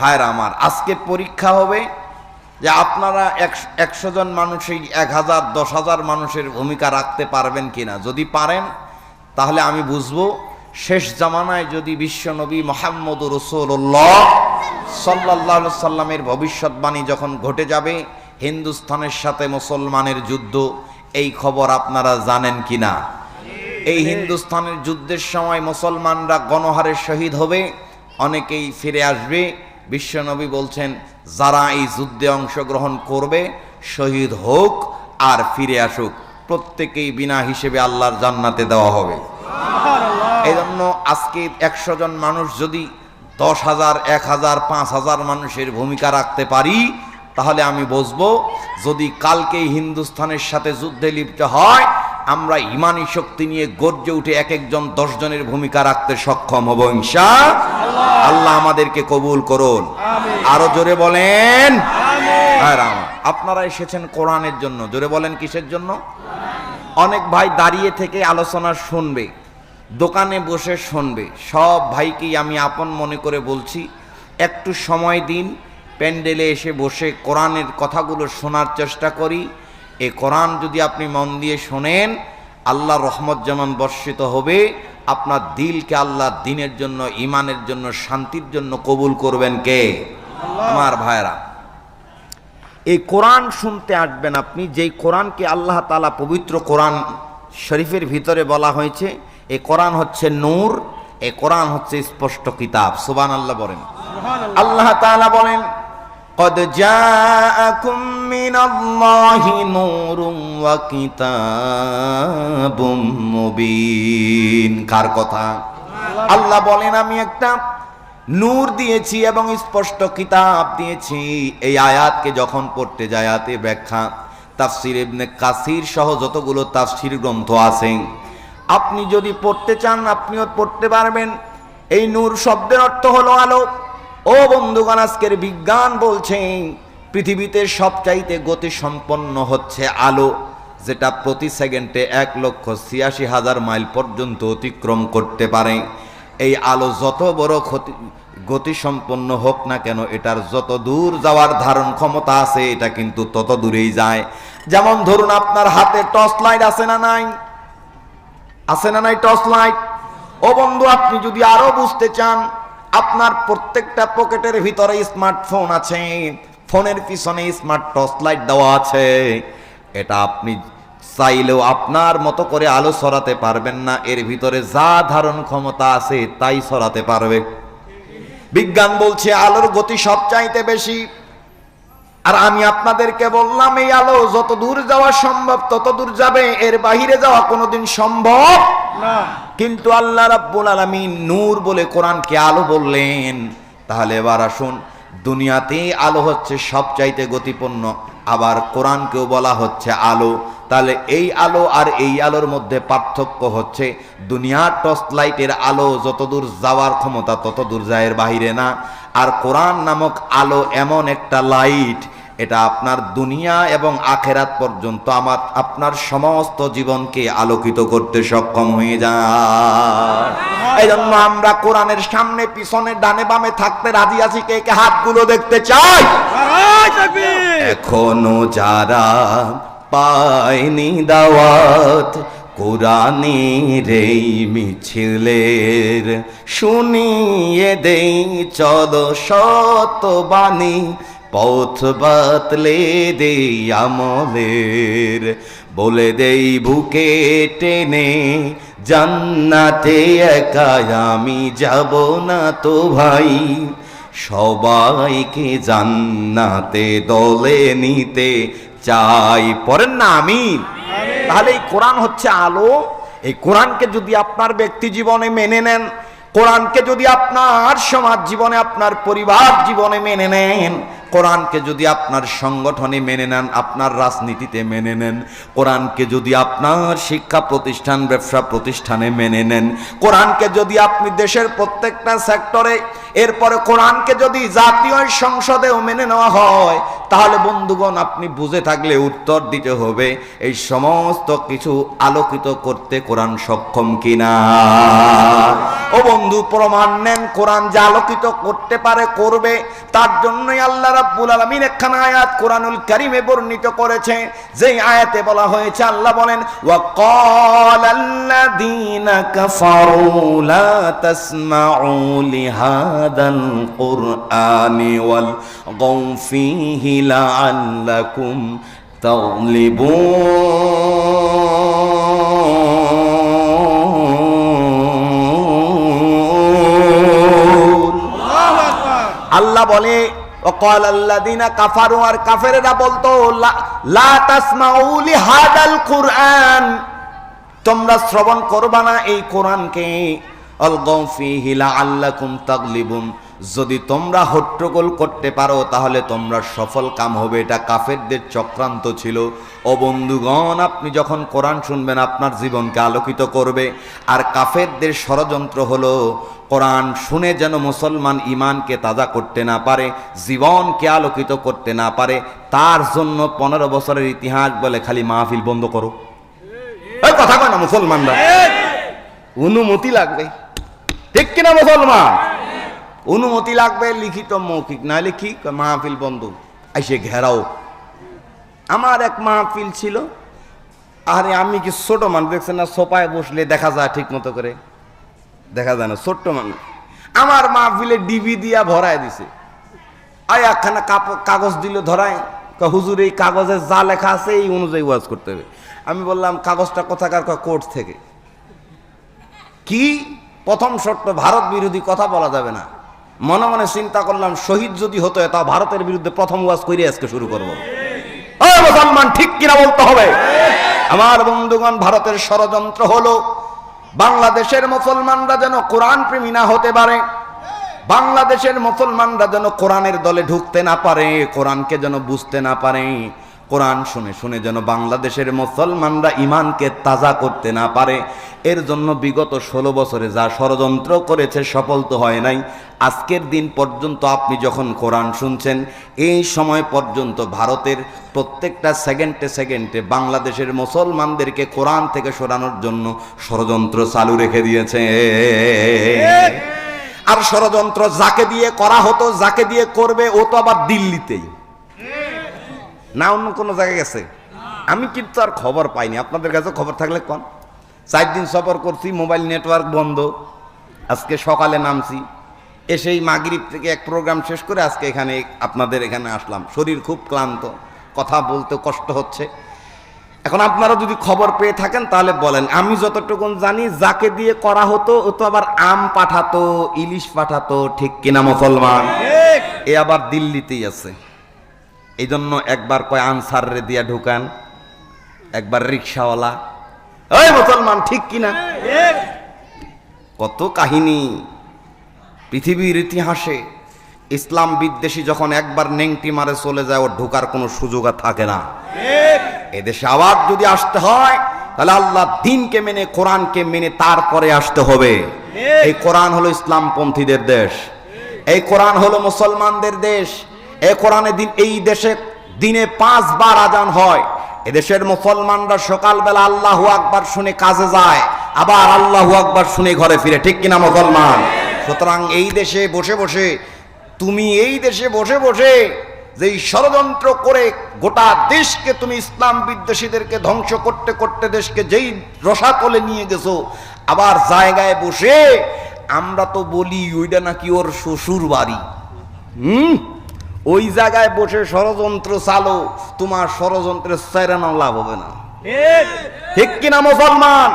ভাইরা আমার আজকে পরীক্ষা হবে যে আপনারা একশো জন মানুষই এক হাজার, দশ হাজার মানুষের ভূমিকা রাখতে পারবেন কিনা? যদি পারেন, তাহলে আমি বুঝব, শেষ জামানায় যদি বিশ্বনবী মোহাম্মদ রসুল্লাহ সাল্লাহ সাল্লামের ভবিষ্যৎবাণী যখন ঘটে যাবে হিন্দুস্তানের সাথে মুসলমানের যুদ্ধ, এই খবর আপনারা জানেন কিনা? এই হিন্দুস্থানের যুদ্ধের সময় মুসলমানরা গণহারে শহীদ হবে, অনেকেই ফিরে আসবে বিশ্বনবী বলছেন যারা এই যুদ্ধে অংশগ্রহণ করবে শহীদ হোক আর ফিরে আসুক প্রত্যেকেই বিনা হিসেবে আল্লাহর জান্নাতে দেওয়া হবে। এই জন্য আজকে একশো জন মানুষ যদি দশ হাজার এক হাজার পাঁচ হাজার মানুষের ভূমিকা রাখতে পারি তাহলে আমি বুঝব যদি কালকেই হিন্দুস্থানের সাথে যুদ্ধে লিপ্ত হয় আমরা ইমানি শক্তি নিয়ে গর্জে উঠে এক একজন দশ জনের ভূমিকা রাখতে সক্ষম হব ইনশা আল্লাহ। আমাদেরকে কবুল করুন। আরও জোরে বলেন। হ্যাঁ আপনারা এসেছেন কোরআনের জন্য। জোরে বলেন কিসের জন্য? অনেক ভাই দাঁড়িয়ে থেকে আলোচনা শুনবে দোকানে বসে শুনবে। সব ভাইকেই আমি আপন মনে করে বলছি একটু সময় দিন প্যান্ডেলে এসে বসে কোরআনের কথাগুলো শোনার চেষ্টা করি। এই কোরআন যদি আপনি মন দিয়ে শোনেন আল্লাহ রহমত যেমন বর্ষিত হবে আপনার দিলকে আল্লাহ দিনের জন্য ইমানের জন্য শান্তির জন্য কবুল করবেন কে? আমার ভাইরা এই কোরআন শুনতে আসবেন আপনি যেই কোরআনকে আল্লাহ তালা পবিত্র কোরআন শরীফের ভিতরে বলা হয়েছে এ কোরআন হচ্ছে নূর এ কোরআন হচ্ছে স্পষ্ট কিতাব। সুবান আল্লাহ বলেন আল্লাহ তাআলা বলেন قد جاءكم من الله نور وكتاب مبين কার কথা আল্লাহ বলেন আমি একটা নূর দিয়েছি এবং স্পষ্ট কিতাব দিয়েছি এই আয়াতকে যখন পড়তে যায় আয়াতে ব্যাখ্যা তাফসির ইবনে কাসির সহ যতগুলো তাফসির গ্রন্থ আছে আপনি যদি পড়তে চান আপনিও পড়তে পারবেন এই নূর শব্দের অর্থ হলো আলো ও বন্ধুগণ, আজকের বিজ্ঞান বলছে, পৃথিবীতে সবচাইতে গতি সম্পন্ন হচ্ছে আলো, যেটা প্রতি সেকেন্ডে এক লক্ষ ছিয়াশি হাজার মাইল পর্যন্ত অতিক্রম করতে পারে। এই আলো যত বড় ক্ষতি, গতিসম্পন্ন হোক না কেন, এটার যত দূর যাওয়ার ধারণ ক্ষমতা আছে, এটা কিন্তু তত দূরেই যায়। যেমন ধরুন, আপনার হাতে টর্চ লাইট আছে না নাই? আছে না নাই টর্চ লাইট? ও বন্ধু, আপনি যদি আরও বুঝতে চান আপনার প্রত্যেকটা পকেটের ভিতরে স্মার্টফোন আছে, ফোনের পিছনে স্মার্ট টর্চ লাইট দেওয়া আছে। এটা আপনি চাইলেও আপনার মতো করে আলো সরাতে পারবেন না, এর ভিতরে যা ধারণ ক্ষমতা আছে তাই সরাতে পারবে। বিজ্ঞান বলছে, আলোর গতি সবচাইতে বেশি। আর আমি আপনাদেরকে বললাম এই আলো যত দূর যাওয়া সম্ভব তত দূর যাবে। এর বাহিরে যাওয়া কোনোদিন সম্ভব না। কিন্তু আল্লাহ রাব্বুল আলামিন নূর বলে কোরআনকে আলো বললেন। তাহলে এবার আসুন দুনিয়াতে আলো হচ্ছে সবচাইতে গতিপূর্ণ। আবার কোরআনকেও বলা হচ্ছে আলো। তাহলে এই আলো আর এই আলোর মধ্যে পার্থক্য হচ্ছে দুনিয়ার টর্চ লাইটের আলো যত দূর যাওয়ার ক্ষমতা তত দূর যায় এর বাহিরে না। আর কোরআন নামক আলো এমন একটা লাইট এটা আপনার দুনিয়া এবং আখেরাত পর্যন্ত আমার আপনার সমস্ত জীবনকে আলোকিত করতে সক্ষম হয়ে যায়। এই জন্য আমরা কোরআনের সামনে পিছনে ডানে বামে থাকতে রাজি আছি কে কে হাতগুলো দেখতে চাই এখনও যারা পায়নি দাওয়াত কোরআনের এই মিছিলের শুনিয়ে দেই, চলো শত বাণী পথ বাতলে দেই আমলের। বলে দেই বুকে টেনে, জান্নাতে একা আমি যাব না তো ভাই। সবাইকে জান্নাতে দলে নিতে চাই, পড়েন না আমি তাহলে এই কোরআন হচ্ছে আলো। এই কোরআনকে যদি আপনার ব্যক্তি জীবনে মেনে নেন কোরআনকে যদি আপনার সমাজ জীবনে, আপনার পরিবার জীবনে মেনে নেন, কোরআনকে যদি আপনার সংগঠনে মেনে নেন, আপনার রাজনীতিতে মেনে নেন, কোরআনকে যদি আপনার শিক্ষা প্রতিষ্ঠান, ব্যবসা প্রতিষ্ঠানে মেনে নেন, কোরআনকে যদি আপনি দেশের প্রত্যেকটা সেক্টরে, এরপরে কোরআনকে যদি জাতীয় সংসদেও মেনে নেওয়া হয়, তাহলে বন্ধুগণ, আপনি বুঝে থাকলে উত্তর দিতে হবে, এই সমস্ত কিছু আলোকিত করতে কোরআন সক্ষম কিনা? ও বন্ধু, প্রমাণ নেন, কোরআন যে আলোকিত করতে পারে, করবে। তার জন্যই আল্লাহ রাব্বুল আলামিন একখানা আয়াত কোরআনুল কারীমে বর্ণিত করেছে। যেই আয়াতে বলা হয়েছে, আল্লাহ বলেন, ওয়া ক্বালাল্লাযীনা কাফারু লা তাসমাউ লিহাদাল কুরআনি ওয়াল গাউ ফীহি লাআল্লাকুম তাগলিবুন। বলে কাফারু আর বলতো তোমরা শ্রবণ করবা না এই কোরআনকে অলগাউ আল্লাহ লাআল্লাকুম তাগলিবুন যদি তোমরা হট্টগোল করতে পারো তাহলে তোমরা সফল কাম হবে। এটা কাফেরদের চক্রান্ত ছিল। ও বন্ধুগণ আপনি যখন কোরআন শুনবেন আপনার জীবনকে আলোকিত করবে। আর কাফেরদের ষড়যন্ত্র হলো কোরআন শুনে যেন মুসলমান ইমানকে তাজা করতে না পারে জীবনকে আলোকিত করতে না পারে তার জন্য পনেরো বছরের ইতিহাস বলে খালি মাহফিল বন্ধ করো। কথা কয় না মুসলমানরা? অনুমতি লাগবে। ঠিক কিনা মুসলমান? অনুমতি লাগবে, লিখিত মৌখিক কি? কয় মাহফিল বন্ধ। আইসে ঘেরাও। আমার এক মাহফিল ছিল। আরে আমি কি ছোট মানুষ, দেখছেন না? সোপায় বসলে দেখা যায় ঠিক মতো করে। দেখা যায় না, ছোট্ট মানুষ। আমার মাহফিলে ডিবি দিয়া ভরায় দিছে। আয় একখানা কাগজ দিল ধরায়। হুজুর, এই কাগজে যা লেখা আছে, এই অনুযায়ী ওয়াজ করতে হবে। আমি বললাম, কাগজটা কোথাকার? কোর্ট থেকে। কি? প্রথম শর্ত, ভারত বিরোধী কথা বলা যাবে না। মনে মনে চিন্তা করলাম, শহীদ যদি হতো তা ভারতের বিরুদ্ধে প্রথম ওয়াজ করে আজকে শুরু করব। মুসলমান, ঠিক কিনা বলতে হবে? আমার বন্ধুগণ, ভারতের ষড়যন্ত্র হলো, বাংলাদেশের মুসলমানরা যেন কোরআন প্রেমী না হতে পারে, বাংলাদেশের মুসলমানরা যেন কোরআনের দলে ঢুকতে না পারে, কোরআনকে যেন বুঝতে না পারে কোরআন শুনে শুনে যেন বাংলাদেশের মুসলমানরা ইমানকে তাজা করতে না পারে। এর জন্য বিগত ষোলো বছরে যা ষড়যন্ত্র করেছে সফল তো হয় নাই। আজকের দিন পর্যন্ত আপনি যখন কোরআন শুনছেন এই সময় পর্যন্ত ভারতের প্রত্যেকটা সেকেন্ডে সেকেন্ডে বাংলাদেশের মুসলমানদেরকে কোরআন থেকে সরানোর জন্য ষড়যন্ত্র চালু রেখে দিয়েছে। আর ষড়যন্ত্র যাকে দিয়ে করা হতো যাকে দিয়ে করবে ও তো আবার দিল্লিতেই। না অন্য কোনো জায়গায় গেছে? আমি কিন্তু আর খবর পাইনি। আপনাদের কাছে খবর থাকলে কোন? চার দিন সফর করছি মোবাইল নেটওয়ার্ক বন্ধ। আজকে সকালে নামছি। এসেই মাগরিব থেকে এক প্রোগ্রাম শেষ করে আজকে এখানে আপনাদের এখানে আসলাম। শরীর খুব ক্লান্ত কথা বলতে কষ্ট হচ্ছে। এখন আপনারা যদি খবর পেয়ে থাকেন তাহলে বলেন আমি যতটুকু জানি যাকে দিয়ে করা হতো ও তো আবার আম পাঠাতো ইলিশ পাঠাতো ঠিক কিনা মুসলমান? এ আবার দিল্লিতেই আছে। এই জন্য একবার কয় আনসার রে দিয়া ঢুকান। একবার রিক্সাওয়ালা ওই মুসলমান, ঠিক কিনা? কত কাহিনী। পৃথিবীর ইতিহাসে ইসলাম বিদ্বেষী যখন একবার নেংটি মারে চলে যায়, ওর ঢোকার কোনো সুযোগ আর থাকে না। এদেশে আবার যদি আসতে হয়, তাহলে আল্লাহ দিনকে মেনে, কোরআনকে মেনে তারপরে আসতে হবে। এই কোরআন হলো ইসলামপন্থীদের দেশ। এই কোরআন হলো মুসলমানদের দেশ। এই কোরআনে দিন, এই দেশে দিনে পাঁচবার আজান হয়। এদেশের মুসলমানরা সকালবেলা আল্লাহু আকবার শুনে কাজে যায়, আবার আল্লাহু আকবার শুনে ঘরে ফিরে। ঠিক কিনা মুসলমান? সুতরাং এই দেশে বসে বসে, তুমি এই দেশে বসে বসে যেই ষড়যন্ত্র করে গোটা দেশকে তুমি ইসলাম বিদ্বেষীদেরকে ধ্বংস করতে করতে দেশকে যেই রসাতলে নিয়ে গেছো, আবার জায়গায় বসে আমরা তো বলি, ওইটা নাকি ওর শ্বশুর বাড়ি হুম? ওই জায়গায় বসে ষড়যন্ত্র চালো তোমার ষড়যন্ত্রের সেরানো লাভ হবে না। ঠিক। কিনা মুসলমান?